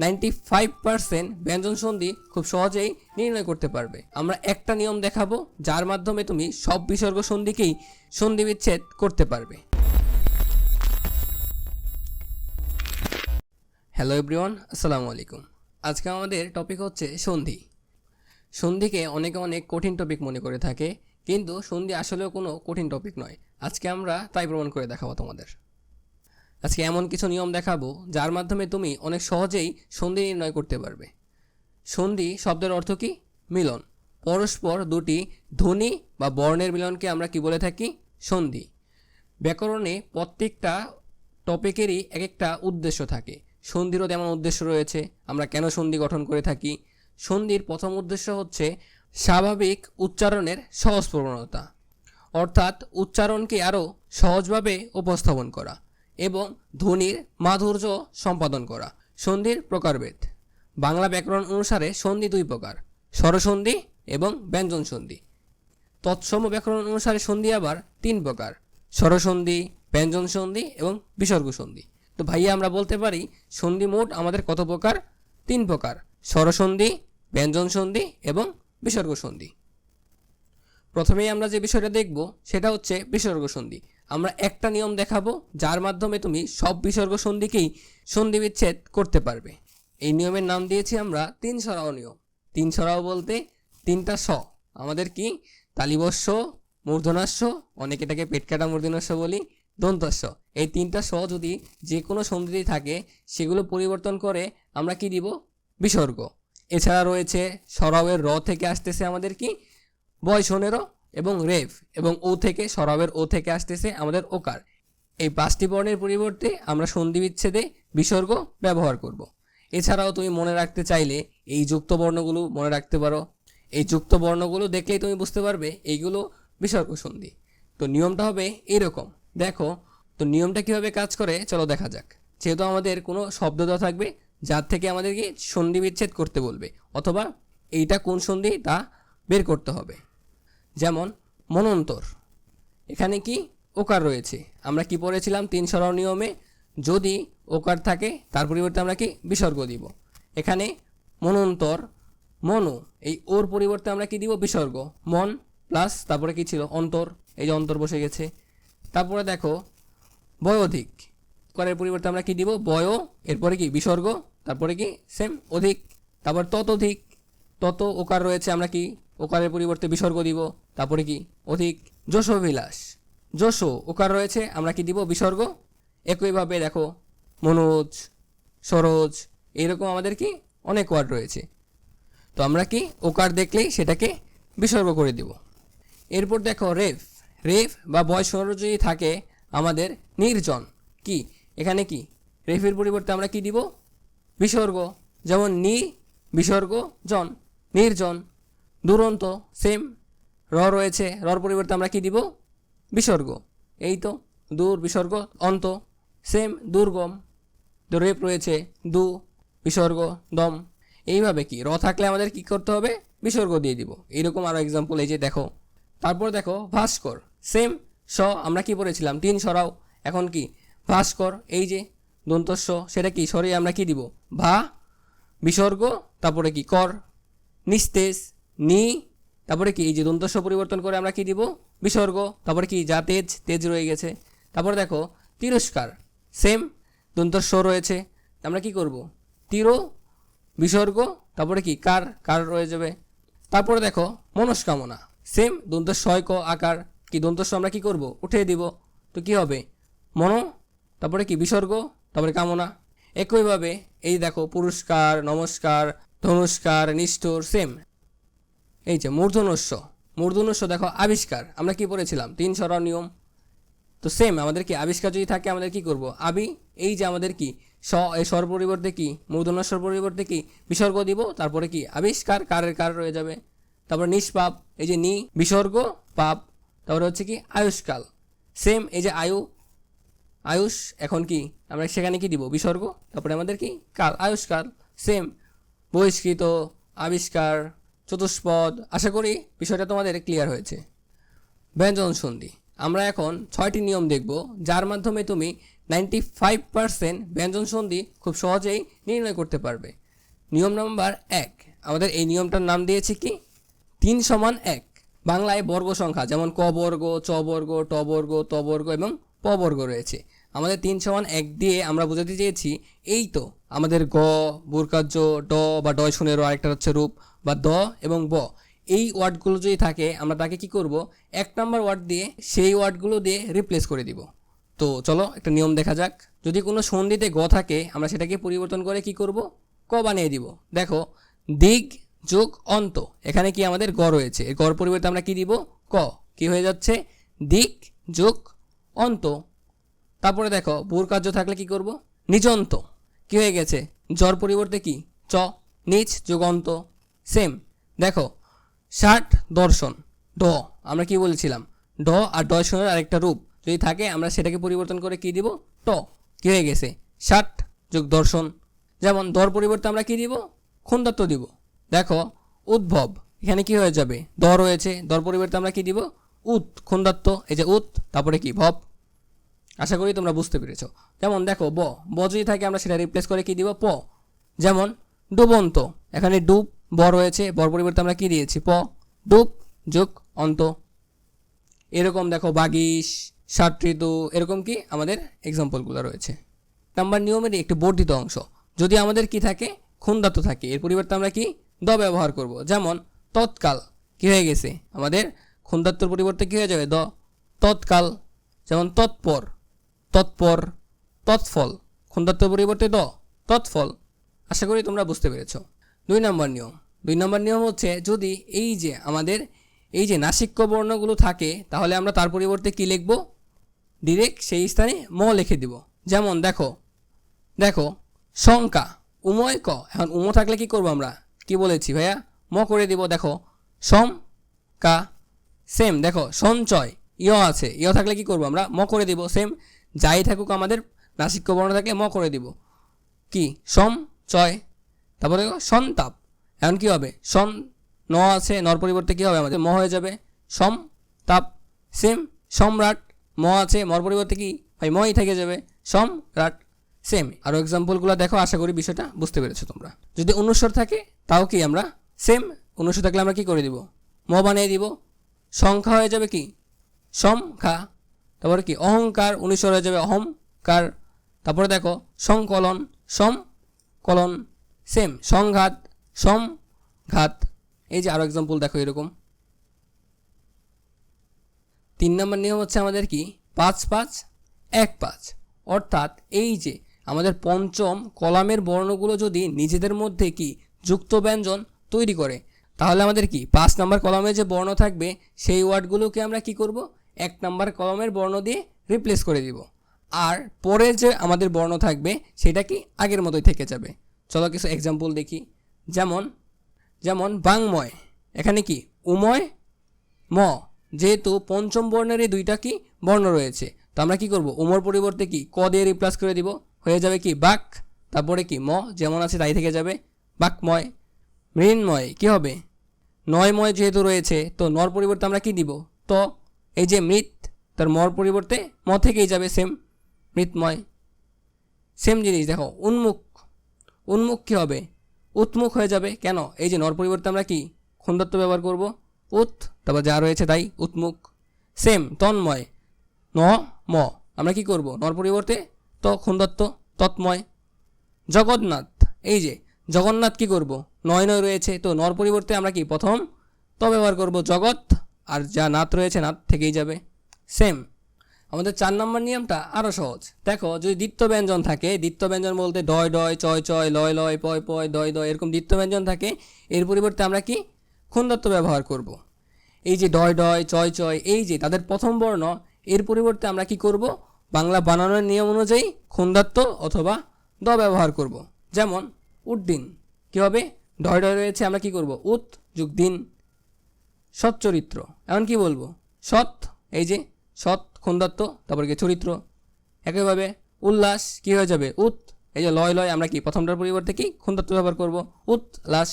Ninety five percent ব্যঞ্জন সন্ধি খুব সহজেই নির্ণয় করতে পারবে। আমরা একটা নিয়ম দেখাবো, যার মাধ্যমে তুমি সব বিসর্গ সন্ধিকেই সন্ধি বিচ্ছেদ করতে পারবে। হ্যালো এভরিওয়ান আসসালামু আলাইকুম। আজকে আমাদের টপিক হচ্ছে সন্ধি। সন্ধিকে অনেকে অনেক কঠিন টপিক মনে করে থাকে, কিন্তু সন্ধি আসলেও কোনো কঠিন টপিক নয়। আজকে আমরা তাই প্রমাণ করে দেখাবো তোমাদের। আজকে এমন কিছু নিয়ম দেখাবো, যার মাধ্যমে তুমি অনেক সহজেই সন্ধি নির্ণয় করতে পারবে। সন্ধি শব্দের অর্থ কি? মিলন। পরস্পর দুটি ধ্বনি বা বর্ণের মিলনকে আমরা কি বলে থাকি? সন্ধি। ব্যাকরণে প্রত্যেকটা টপিকেরই এক একটা উদ্দেশ্য থাকে। সন্ধিরও তেমন উদ্দেশ্য রয়েছে, আমরা কেন সন্ধি গঠন করে থাকি? সন্ধির প্রথম উদ্দেশ্য হচ্ছে স্বাভাবিক উচ্চারণের সহজ প্রবণতা, অর্থাৎ উচ্চারণকে আরও সহজভাবে উপস্থাপন করা। এবং ধ্বনির মাধুর্য সম্পাদন করা। সন্ধির প্রকারভেদ। বাংলা ব্যাকরণ অনুসারে সন্ধি দুই প্রকার, স্বরসন্ধি এবং ব্যঞ্জন সন্ধি। তৎসম ব্যাকরণ অনুসারে সন্ধি আবার তিন প্রকার, স্বরসন্ধি, ব্যঞ্জন সন্ধি এবং বিসর্গ সন্ধি। তো ভাইয়া, আমরা বলতে পারি সন্ধি মোট আমাদের কত প্রকার? তিন প্রকার, স্বরসন্ধি, ব্যঞ্জন সন্ধি এবং বিসর্গ সন্ধি। প্রথমেই আমরা যে বিষয়টা দেখব, সেটা হচ্ছে বিসর্গ সন্ধি। আমরা একটা নিয়ম দেখাবো, যার মাধ্যমে তুমি সব বিসর্গ সন্ধিকেই সন্ধি বিচ্ছেদ করতে পারবে। এই নিয়মের নাম দিয়েছি আমরা তিন সরাও নিয়ম। তিন সরাও বলতে তিনটা স। আমাদের কি? তালিবস্য মূর্ধনাস্য অনেকে এটাকে পেটকাটা মূর্ধনাস্য বলি, দন্তস্য। এই তিনটা স যদি যে কোনো সন্ধিতে থাকে, সেগুলো পরিবর্তন করে আমরা কি দিব? বিসর্গ। এছাড়া রয়েছে সরাওয়ের র থেকে আসতেছে আমাদের কি? বয়সনেরও এবং রেভ এবং ও থেকে, সরাবের ও থেকে আসতেছে আমাদের ওকার। এই পাঁচটি বর্ণের পরিবর্তে আমরা সন্ধি বিচ্ছেদে বিসর্গ ব্যবহার করব। এছাড়াও তুমি মনে রাখতে চাইলে এই যুক্ত বর্ণগুলো মনে রাখতে পারো। এই যুক্ত বর্ণগুলো দেখলেই তুমি বুঝতে পারবে এইগুলো বিসর্গ সন্ধি। তো নিয়মটা হবে এইরকম দেখো, তো নিয়মটা কীভাবে কাজ করে? চলো দেখা যাক। যেহেতু আমাদের কোনো শব্দ দেওয়া থাকবে, যার থেকে আমাদেরকে সন্ধি বিচ্ছেদ করতে বলবে, অথবা এইটা কোন সন্ধি তা বের করতে হবে। যেমন মনন্তর। এখানে কি ওকার রয়েছে? আমরা কি পড়েছিলাম তিন সরল নিয়মে? যদি ওকার থাকে, তার পরিবর্তে আমরা কি বিসর্গ দিব? এখানে মনন্তর, মনো, এই ওর পরিবর্তে আমরা কি দিব? বিসর্গ। মন প্লাস তারপরে কি ছিল? অন্তর। এই যে অন্তর বসে গেছে। তারপরে দেখো, বয়োধিক। করের পরিবর্তে আমরা কি দিব? বয়, এরপরে কি? বিসর্গ, তারপরে কি? সেম, অধিক। তারপর ততোধিক। তত ওকার রয়েছে, আমরা কি ওকারের পরিবর্তে বিসর্গ দিব? তারপরে কি? অধিক যশোবিলাস যশো, ওকার রয়েছে, আমরা কি দিব? বিসর্গ? একইভাবে দেখো, মনোজ, সরোজ, এইরকম আমাদের কি? অনেক ওয়ার্ড রয়েছে। তো আমরা কি ওকার দেখলেই সেটাকে বিসর্গ করে দিব। এরপর দেখো, রেফ। রেফ বা বয় যদি থাকে, আমাদের নির্জন। কি? এখানে কি? রেফের পরিবর্তে আমরা কি দিব? বিসর্গ। যেমন নি বিসর্গ জন নির্জন, দুরন্ত সেম র রয়েছে, রর পরিবর্তে আমরা কি দিব? বিসর্গ। এই তো, দূর, বিসর্গ, অন্ত সেম দুর্গম রেপ রয়েছে, দু, বিসর্গ, দম। এইভাবে কি? র থাকলে আমাদের কি করতে হবে? বিসর্গ দিয়ে দিব। এইরকম আরও এক্সাম্পল এই যে দেখো। তারপর দেখো, ভাস্কর। সেম স, আমরা কি পড়েছিলাম? তিন সরাও। এখন কি? ভাস্কর, এই যে, দন্তস্ব, সেটা কি? সরে, আমরা কি দিব? ভা, বিসর্গ, তারপরে কি? কর, নিস্তেজ, নি তারপরে কি, এই যে দন্তস্ব পরিবর্তন করে আমরা কি দিব? বিসর্গ। তারপরে কি, যা তেজ তেজ রয়ে গেছে। তারপরে দেখো, তিরস্কার। সেম দন্তস্ব রয়েছে। আমরা কি করব? তিরো, বিসর্গ, তারপরে কি, কার কার রয়ে যাবে? তারপরে দেখো, মনস্কামনা। সেম দন্ত ক, আকার। কি দন্তস্ব আমরা কি করব? উঠিয়ে দিব। তো কি হবে? মন, তারপরে কি, বিসর্গ, তারপরে কামনা। একইভাবে, এই দেখো, পুরস্কার, নমস্কার, ধনুষ্কার, নিষ্ঠুর সেম এই যে মূর্ধনস্য মূর্ধনস্য দেখো আবিষ্কার। আমরা কি পড়েছিলাম? তিন সরার নিয়ম। তো সেম আমাদের কি আবিষ্কার যদি থাকে, আমাদের কি করব? আবি, এই যে আমাদের কি, স এই স্বর পরিবর্তে কি মূর্ধনস্বর পরিবর্তে কি, বিসর্গ দিব, তারপরে কি? আবিষ্কার, কারের কার রয়ে যাবে। তারপরে নিষ্পাপ, এই যে নি, বিসর্গ, পাপ। তারপরে হচ্ছে কি, আয়ুষ্কাল। সেম এই যে আয়ু, আয়ুষ, এখন কি, আমরা সেখানে কি দিব? বিসর্গ। তারপরে আমাদের কি, কাল, আয়ুষ্কাল। সেম বহিষ্কৃত, আবিষ্কার চতুষ্পদ, আশা করি বিষয়টা তোমাদের ক্লিয়ার হয়েছে। ব্যঞ্জন সন্ধি, আমরা এখন ছয়টি নিয়ম দেখব, যার মাধ্যমে তুমি নাইনটি ফাইভ পার্সেন্ট ব্যঞ্জন সন্ধি খুব সহজেই নির্ণয় করতে পারবে। নিয়ম নাম্বার এক, আমাদের এই নিয়মটার নাম দিয়েছে কি? তিন সমান এক, বাংলায় বর্গ সংখ্যা, যেমন ক বর্গ, চ বর্গ, ট বর্গ, ত বর্গ এবং প বর্গ রয়েছে। আমাদের তিন সমান এক দিয়ে আমরা বোঝাতে চেয়েছি, এই তো আমাদের গ বুরকার্য ড বা ডয় শুনেরও আরেকটা হচ্ছে রূপ বা দ এবং ব। এই ওয়ার্ডগুলো যদি থাকে, আমরা তাকে কি করব? এক নম্বর ওয়ার্ড দিয়ে সেই ওয়ার্ডগুলো দিয়ে রিপ্লেস করে দিব। তো চলো একটা নিয়ম দেখা যাক। যদি কোনো সন্ধিতে গ থাকে, আমরা সেটাকে পরিবর্তন করে কি করব? ক বানিয়ে দিব। দেখো দিক যোগ অন্ত। এখানে কি আমাদের গ রয়েছে। গড় পরিবর্তে আমরা কি দিব? ক। কি হয়ে যাচ্ছে? দিক যোগ অন্ত। তারপরে দেখো কার্য থাকলে কি করব? নিজন্ত। কি হয়ে গেছে? জ্বর পরিবর্তে কি? চ নিচ যুগন্ত। সেম দেখো, ষাট দর্শন। ড আমরা কি বলেছিলাম? ড আর দর্শনের আরেকটা রূপ। যদি থাকে, আমরা সেটাকে পরিবর্তন করে কি দিব? ট। কি হয়ে গেছে? ষাট যোগ দর্শন। যেমন দর পরিবর্তে আমরা কি দিব? খুন্দত্ব দিব। দেখো, উদ্ভব। এখানে কি হয়ে যাবে? দ রয়েছে। দর পরিবর্তে আমরা কি দিব? উত খুন্দাত্ত এই যে উত তারপরে কি? ভব। আশা করি তোমরা বুঝতে পেরেছ। যেমন দেখো, ব ব যদি থাকে আমরা সেটা রিপ্লেস করে কি দিব? প। যেমন, ডুবন্ত। এখানে ডুব, ব রয়েছে বর পরিবর্তে আমরা কি দিয়েছি? প, ডুব যোগ অন্ত। এরকম দেখো বাগিস ষাট ঋতু, এরকম কি আমাদের এক্সাম্পলগুলো রয়েছে। নাম্বার নিয়মেরই একটি বর্ধিত অংশ। যদি আমাদের কি থাকে? খুন্দাত্ত থাকে। এর পরিবর্তে আমরা কি? দ ব্যবহার করব। যেমন, তৎকাল। কি হয়ে গেছে? আমাদের খুন্দাত্তর পরিবর্তে কি হয়ে যাবে? দ। তৎকাল। যেমন, তৎপর। তৎপর, তৎফল। খুন্দাত্তর পরিবর্তে দ, তৎফল। আশা করি তোমরা বুঝতে পেরেছ। দুই নম্বর নিয়ম। দুই নম্বর নিয়ম হচ্ছে, যদি এই যে আমাদের এই যে নাসিক্য বর্ণগুলো থাকে, তাহলে আমরা তার পরিবর্তে কি লিখব? ডিরেক্ট সেই স্থানে ম লিখে দিব। যেমন দেখো দেখো, শঙ্কা, উময় ক। এখন উম থাকলে কি করব আমরা? কি বলেছি ভাইয়া? ম করে দিব, দেখো, সম, কা, সেম। দেখো, সঞ্চয় ইয় আছে। ইয় থাকলে কি করব আমরা? ম করে দিব, সেম। যাই থাকুক আমাদের নাসিক্য বর্ণ থাকলে ম করে দিব। কি? সম চয় তারপরে সন্তাপ। এখন কি হবে? সন ন আছে, নর পরিবর্তে কি হবে আমাদের? ম হয়ে যাবে। সম, তাপ। সেম, সম্রাট। ম আছে, মর পরিবর্তে কি? ভাই, মই থেকে যাবে। সম্রাট। সেম। আরও এক্সাম্পলগুলো দেখো, আশা করি বিষয়টা বুঝতে পেরেছ তোমরা। যদি অনুস্বর থাকে, তাও কি আমরা? সেম অনুস্বর থাকলে আমরা কি করে দিব? ম বানিয়ে দিব। সংখ্যা হয়ে যাবে কি? সংখ্যা। তারপরে কি? অহংকার অনুস্বর হয়ে যাবে অহংকার তারপরে দেখো, সংকলন, সম, কলন, সেম, সংঘাত সমঘাত এই যে আরও এক্সাম্পল দেখো এরকম। তিন নম্বর নিয়ম হচ্ছে আমাদের কি? পাঁচ পাঁচ, এক পাঁচ। অর্থাৎ এই যে আমাদের পঞ্চম কলামের বর্ণগুলো যদি নিজেদের মধ্যে কি যুক্ত ব্যঞ্জন তৈরি করে, তাহলে আমাদের কি? পাঁচ নাম্বার কলমে যে বর্ণ থাকবে, সেই ওয়ার্ডগুলোকে আমরা কি করব? এক নাম্বার কলমের বর্ণ দিয়ে রিপ্লেস করে দিব। আর পরে যে আমাদের বর্ণ থাকবে, সেটা কি আগের মতোই থেকে যাবে। চলো কিছু এক্সাম্পল দেখি। যেমন যেমন বাংময়। এখানে কি? উময়, ম। যেহেতু পঞ্চম বর্ণের এই দুইটা কি বর্ণ রয়েছে, তো আমরা কি করব? উমর পরিবর্তে কি? ক দিয়ে রিপ্লেস করে দিব। হয়ে যাবে কি? বাক। তারপরে কি? ম। যেমন আছে তাই থেকে যাবে। বাকময়। মৃন্ময়। কি হবে? নয়ময় যেহেতু রয়েছে, তো নর পরিবর্তে আমরা কি দিব? তো। এই যে মৃত, তার মর পরিবর্তে ম থেকেই যাবে সেম, মৃতময়। সেম জিনিস, দেখো, উন্মুখ। উন্মুখ কী হবে? উৎমুখ হয়ে যাবে। কেন? এই যে নর পরিবর্তে আমরা কি? খুন্দত্ব ব্যবহার করব। উৎ, তারপর যা রয়েছে তাই, উৎমুখ। সেম, তন্ময়। ন, ম। আমরা কি করব? নর পরিবর্তে ত খুন্দত্ব তৎময়। জগন্নাথ, এই যে, জগন্নাথ কি করব? নয় নয় রয়েছে। তো নর পরিবর্তে আমরা কি? প্রথম ত ব্যবহার করব জগৎ আর যা নাথ রয়েছে নাথ থেকেই যাবে। সেম আমাদের চার নম্বর নিয়মটা আরও সহজ। দেখো, যদি দ্বিত্ব ব্যঞ্জন থাকে দ্বিত্ব ব্যঞ্জন বলতে ডয় ডয়, চয় চয়, লয় লয়, পয় পয়, দয় দয়, এরকম দ্বিত্ব ব্যঞ্জন থাকে, এর পরিবর্তে আমরা কি? খুন্দত্ব ব্যবহার করব। এই যে ডয় ডয়, চয় চয়, এই যে তাদের প্রথম বর্ণ, এর পরিবর্তে আমরা কি করব? বাংলা বানানোর নিয়ম অনুযায়ী খুন্দাত্ত অথবা দ ব্যবহার করব। যেমন উদ্দিন কী হবে? ডয় ডয় রয়েছে, আমরা কি করব? উত যুগ দিন। সৎ চরিত্র। এমন কি বলব? সৎ, এই যে সৎ খুন্দত্ত তারপর কি চরিত্র। একইভাবে উল্লাস, কি হয়ে যাবে? উত, এই যে লয় লয় আমরা কি, প্রথমটার পরিবর্তে কি খুন্দত্ব ব্যবহার করব? উত লাস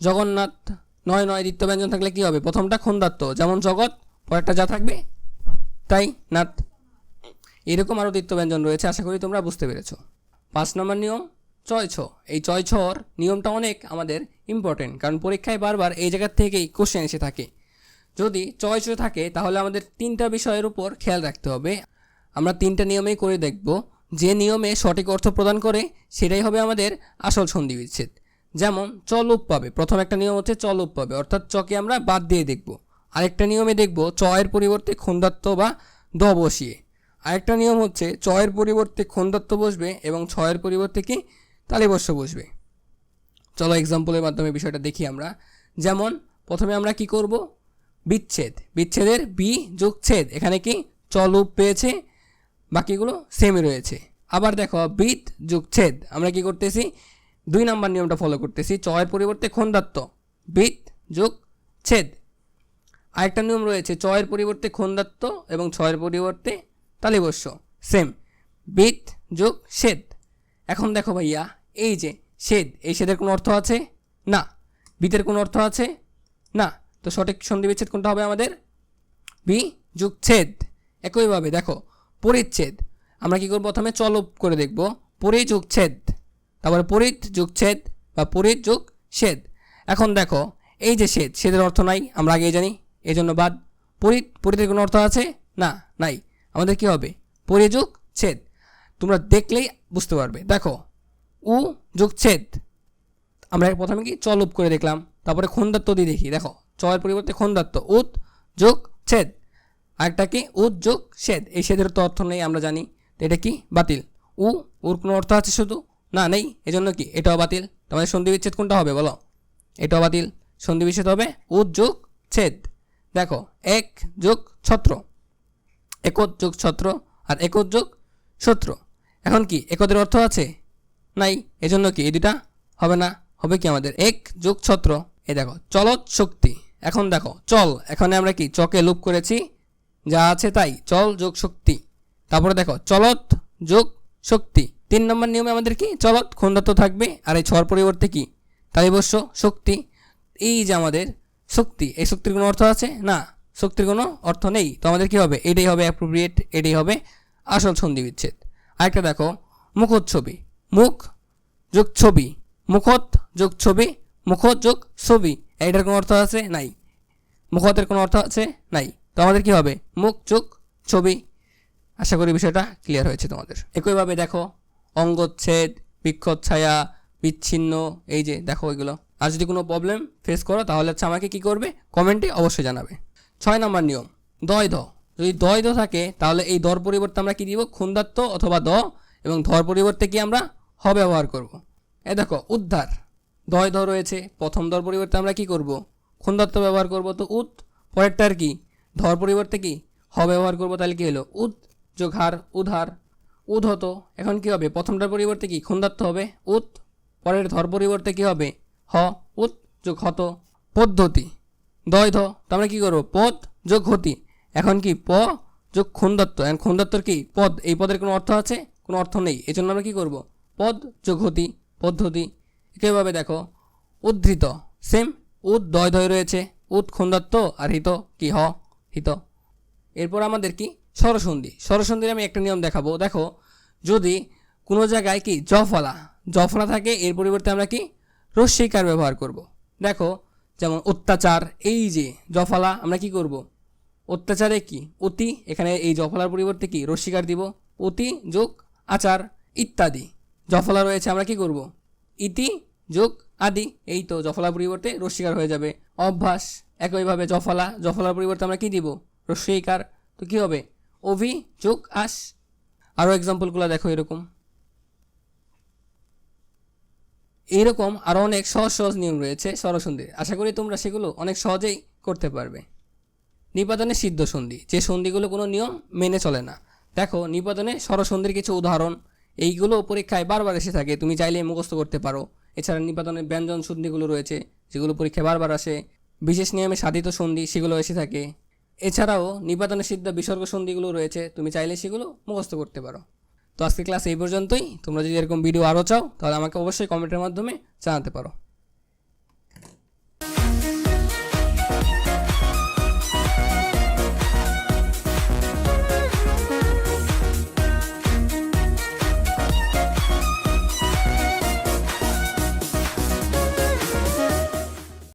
জগন্নাথ, নয় নয় দ্বিতীয় ব্যঞ্জন থাকলে কি হবে? প্রথমটা খুন্দাত্ত যেমন জগৎ, পরেরটা যা থাকবে, তাই নাথ। এরকম আরও দ্বিতীয় ব্যঞ্জন রয়েছে, আশা করি তোমরা বুঝতে পেরেছ। পাঁচ নম্বর নিয়ম চয় ছ এই ছর নিয়মটা অনেক আমাদের ইম্পর্টেন্ট কারণ পরীক্ষায় বারবার এই জায়গার থেকেই কোশ্চেন এসে থাকে। যদি চয় ছ থাকে, তাহলে আমাদের তিনটা বিষয়ের উপর খেয়াল রাখতে হবে। আমরা তিনটা নিয়মেই করে দেখব। যে নিয়মে সঠিক অর্থ প্রদান করে, সেটাই হবে আমাদের আসল সন্ধি বিচ্ছেদ। যেমন চলুপ পাবে। প্রথম একটা নিয়ম হচ্ছে চলুপ পাবে, অর্থাৎ চকে আমরা বাদ দিয়ে দেখব। আরেকটা নিয়মে দেখব, চয়ের পরিবর্তে খন্দাত্ম বা দ বসিয়ে। আরেকটা নিয়ম হচ্ছে, চয়ের পরিবর্তে খন্দাত্ম বসবে এবং ছয়ের পরিবর্তে কি? তালিবস্য বসবে। চলো এক্সাম্পলের মাধ্যমে বিষয়টা দেখি আমরা। যেমন, প্রথমে আমরা কি করব? বিচ্ছেদ। বিচ্ছেদের বি যোগ ছেদ। এখানে কি চলুপ পেয়েছে, বাকিগুলো সেমই রয়েছে। আবার দেখো বিত যোগ ছেদ। আমরা কি করতেছি? দুই নাম্বার নিয়মটা ফলো করতেছি। চয়ের পরিবর্তে খন্দাত্ম বিত যোগ ছেদ। আরেকটা নিয়ম রয়েছে, চয়ের পরিবর্তে খন্দাত্ম এবং ছয়ের পরিবর্তে তালিবস্য সেম বিত যোগ শেদ এখন দেখো ভাইয়া এই যে, শেদ, এই শেদের কোনো অর্থ আছে? না। বিতের কোনো অর্থ আছে? না। তো সঠিক সন্ধি বিচ্ছেদ কোনটা হবে আমাদের? বি যুগ ছেদ একইভাবে দেখো, পরিচ্ছেদ। আমরা কি করব? প্রথমে চলপ করে দেখব। পরি যুগ ছেদ তারপরে পরিত যুগ ছেদ বা পরিত যুগ ছেদ এখন দেখো, এই যে ছেদ ছেদের অর্থ নাই, আমরা আগেই জানি এই জন্য বাদ। পরিত পরিতের কোনো অর্থ আছে? না, নাই। আমাদের কি হবে? পরিযুগ ছেদ তোমরা দেখলেই বুঝতে পারবে। দেখো উ যোগ ছেদ। আমরা প্রথমে কি? চলুপ করে দেখলাম। তারপরে খন্দাত্ত দিয়ে দেখি। দেখো চয়ের পরিবর্তে খন্দাত্ত উত যোগ ছেদ। আরেকটা কি? উত যোগ ছেদ। এই ছেদের তো অর্থ নেই, আমরা জানি। এটা কি? বাতিল। উ ওর কোনো অর্থ আছে শুধু? না, নেই। এজন্য কি? এটাও বাতিল তোমাদের সন্ধি বিচ্ছেদ কোনটা হবে, বলো? এটাও বাতিল সন্ধি বিচ্ছেদ হবে উত যোগ ছেদ। দেখো, এক যোগ ছত্র। একত যোগ ছত্র আর একত যোগ সূত্র। এখন কি? একদের অর্থ আছে? নাই, এজন্য কি এই দুটা হবে না? হবে কি আমাদের? এক যোগ ছত্র। এই দেখো, চলত শক্তি। এখন দেখো, চল, এখানে আমরা কি? চকে লুপ করেছি, যা আছে তাই, চল যোগ শক্তি। তারপরে দেখো, চলত যোগ শক্তি। তিন নম্বর নিয়মে আমাদের কি? চলত খন্ডাত্ম থাকবে, আর এই ছর পরিবর্তে কি? তালিবস্য শক্তি। এই যে আমাদের শক্তি, এই শক্তির কোনো অর্থ আছে? না, শক্তির কোনো অর্থ নেই। তো আমাদের কি হবে? এটাই হবে অ্যাপ্রোপ্রিয়েট এটাই হবে আসল সন্ধি বিচ্ছেদ আরেকটা দেখো, মুখোচ্ছবি। মুখ যোগ ছবি। মুখত যোগ ছবি, মুখত যোগ ছবি। এইটার কোনো অর্থ আছে? নাই। মুখতের কোনো অর্থ আছে? নাই। তো আমাদের কি হবে? মুখ যোগ ছবি। আশা করি বিষয়টা ক্লিয়ার হয়েছে তোমাদের। একইভাবে দেখো অঙ্গচ্ছেদ বিক্ষত ছায়া, বিচ্ছিন্ন, এই যে দেখো এগুলো। আর যদি কোনো প্রবলেম ফেস করো, তাহলে হচ্ছে আমাকে কি করবে? কমেন্টে অবশ্যই জানাবে। ছয় নম্বর নিয়ম দয় দ যদি দয় দ থাকে, তাহলে এই দর পরিবর্তে আমরা কি দিব? খুন্দাত্ত অথবা দ। এবং ধর পরিবর্তে কি আমরা হ ব্যবহার করব। এ দেখো, উদ্ধার। দয় দ রয়েছে। প্রথম দর পরিবর্তে আমরা কি করব? খুন্দাত্ত ব্যবহার করব তো উত পরেরটার কি? ধর পরিবর্তে কি? হ ব্যবহার করব তাহলে কি হলো? উদ যোগ হার উধার। উদ হতো। এখন কি হবে? প্রথমটার পরিবর্তে কি? খুন্দাত্ত হবে। উত পরের ধর পরিবর্তে কি হবে? হ উত যোগ হত। পদ্ধতি দয় ধ। তো আমরা কী করব? পদ, যোগ হতি। এখন কি? প, যোগ খুন্দত্ত এখন খুন্দত্তর কি? পদ। এই পদের কোনো অর্থ আছে? কোনো অর্থ নেই। এই জন্য আমরা কী করব? পদ যোগ হতি পদ্ধতি। একইভাবে দেখো, উদ্ধৃত সেম উদ দয় দয় রয়েছে। উদ খুন্দত্ত আর হিত, কি, হ, হিত। এরপর আমাদের কি? সরসন্ধি সরসন্ধির আমি একটা নিয়ম দেখাবো। দেখো, যদি কোনো জায়গায় কি, জফলা জফলা থাকে, এর পরিবর্তে আমরা কি? রস্যিকার ব্যবহার করব। দেখো, যেমন অত্যাচার, এই যে জফলা, আমরা কি করব। অত্যাচারে কি? অতি, এখানে এই জফলার পরিবর্তে কি? রস্যিকার দিব। অতি, যোগ, আচার, ইত্যাদি। জফলা রয়েছে, আমরা কি করব। ইতি, যোগ, আদি, এই তো জফলার পরিবর্তে রস্যিকার হয়ে যাবে। অভ্যাস, একইভাবে জফলা, জফলার পরিবর্তে আমরা কি দিব? রস্যিকার তো কি হবে? অভি, যোগ, আস। আরও এক্সাম্পলগুলো দেখো এরকম। এইরকম আরও অনেক সহজ সহজ নিয়ম রয়েছে সরসন্ধির আশা করি তোমরা সেগুলো অনেক সহজেই করতে পারবে। নিপাতনে সিদ্ধ সন্ধি যে সন্ধিগুলো কোনো নিয়ম মেনে চলে না। দেখো, নিপাতনে সরসন্ধির কিছু উদাহরণ এইগুলো পরীক্ষায় বারবার এসে থাকে, তুমি চাইলে মুখস্থ করতে পারো। এছাড়া নিপাতনের ব্যঞ্জন সন্ধিগুলো রয়েছে, যেগুলো পরীক্ষায় বারবার আসে। বিশেষ নিয়মে সাধিত সন্ধি, সেগুলো এসে থাকে। এছাড়াও নিপাতনের সিদ্ধ বিসর্গ সন্ধিগুলো রয়েছে, তুমি চাইলে সেগুলো মুখস্থ করতে পারো। তো আজকে ক্লাস এই পর্যন্তই। তোমরা যদি এরকম ভিডিও আরও চাও, তাহলে আমাকে অবশ্যই কমেন্টের মাধ্যমে জানাতে পারো।